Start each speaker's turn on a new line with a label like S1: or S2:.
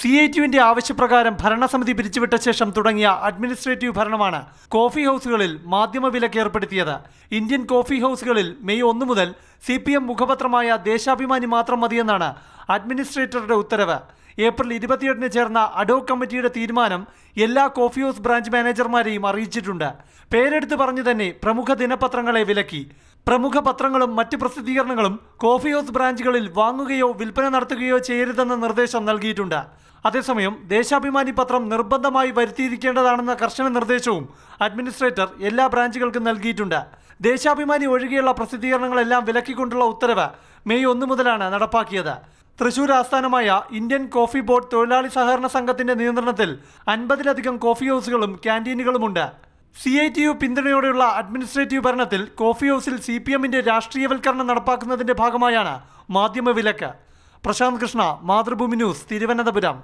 S1: C I ടിയുവിന്റെ ആവശ്യപ്രകാരം ഭരണസമിതി പിരിച്ചുവിട്ട ശേഷം തുടങ്ങിയ അഡ്മിനിസ്ട്രേറ്റീവ് ഭരണമാണ് കോഫി ഹൗസുകളിൽ മാധ്യമ വിലക്ക് ഏർപ്പെടുത്തിയത്. ഇന്ത്യൻ കോഫി ഹൗസുകളിൽ മെയ് ഒന്ന് മുതൽ സി പി എം മുഖപത്രമായ ദേശാഭിമാനി മാത്രം മതിയെന്നാണ് അഡ്മിനിസ്ട്രേറ്ററുടെ ഉത്തരവ്. ഏപ്രിൽ ഇരുപത്തിയെട്ടിന് ചേർന്ന അഡോക് കമ്മിറ്റിയുടെ തീരുമാനം എല്ലാ കോഫി ഹൗസ് ബ്രാഞ്ച് മാനേജർമാരെയും അറിയിച്ചിട്ടുണ്ട്. പേരെടുത്ത് പറഞ്ഞു തന്നെ പ്രമുഖ ദിനപത്രങ്ങളെ വിലക്കി. പ്രമുഖ പത്രങ്ങളും മറ്റ് പ്രസിദ്ധീകരണങ്ങളും കോഫി ഹൗസ് ബ്രാഞ്ചുകളിൽ വാങ്ങുകയോ വിൽപ്പന നടത്തുകയോ ചെയ്യരുതെന്ന നിർദ്ദേശം നൽകിയിട്ടുണ്ട്. അതേസമയം ദേശാഭിമാനി പത്രം നിർബന്ധമായി വരുത്തിയിരിക്കേണ്ടതാണെന്ന കർശന നിർദ്ദേശവും അഡ്മിനിസ്ട്രേറ്റർ എല്ലാ ബ്രാഞ്ചുകൾക്കും നൽകിയിട്ടുണ്ട്. ദേശാഭിമാനി ഒഴികെയുള്ള പ്രസിദ്ധീകരണങ്ങളെല്ലാം വിലക്കിക്കൊണ്ടുള്ള ഉത്തരവ് മെയ് ഒന്ന് മുതലാണ് നടപ്പാക്കിയത്. തൃശൂർ ആസ്ഥാനമായ ഇന്ത്യൻ കോഫി ബോർഡ് തൊഴിലാളി സഹകരണ സംഘത്തിന്റെ നിയന്ത്രണത്തിൽ അൻപതിലധികം കോഫി ഹൗസുകളും ക്യാന്റീനുകളുമുണ്ട് സി ഐ ടി യു പിന്തുണയോടെയുള്ള അഡ്മിനിസ്ട്രേറ്റീവ് ഭരണത്തിൽ കോഫി ഹൗസിൽ സി പി എമ്മിന്റെ രാഷ്ട്രീയവൽക്കരണം നടപ്പാക്കുന്നതിന്റെ ഭാഗമായാണ് മാധ്യമ വിലക്ക് പ്രശാന്ത് കൃഷ്ണ മാതൃഭൂമി ന്യൂസ് തിരുവനന്തപുരം.